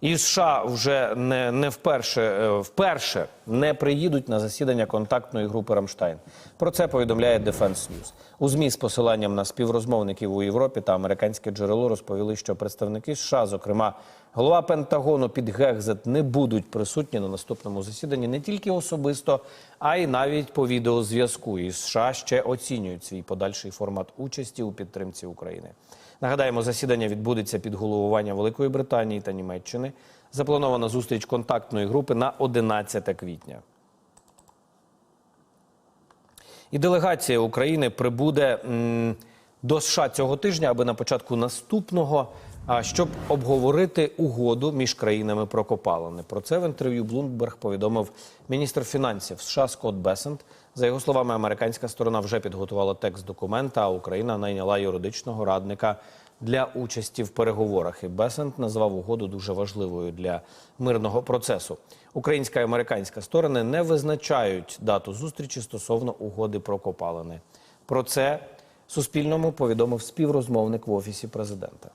І США вже не, не вперше, е, вперше не приїдуть на засідання контактної групи Рамштайн. Про це повідомляє Defense News. У ЗМІ з посиланням на співрозмовників у Європі та американське джерело розповіли, що представники США, зокрема голова Пентагону під Гекзет, не будуть присутні на наступному засіданні не тільки особисто, а й навіть по відеозв'язку. І США ще оцінюють свій подальший формат участі у підтримці України. Нагадаємо, засідання відбудеться під головування Великої Британії та Німеччини. Запланована зустріч контактної групи на 11 квітня. І делегація України прибуде м, до США цього тижня, аби на початку наступного, щоб обговорити угоду між країнами про копалини. Про це в інтерв'ю Bloomberg повідомив міністр фінансів США Скотт Бесент. За його словами, американська сторона вже підготувала текст документа, а Україна найняла юридичного радника для участі в переговорах. І Бесент назвав угоду дуже важливою для мирного процесу. Українська і американська сторони не визначають дату зустрічі стосовно угоди про копалини. Про це Суспільному повідомив співрозмовник в офісі президента.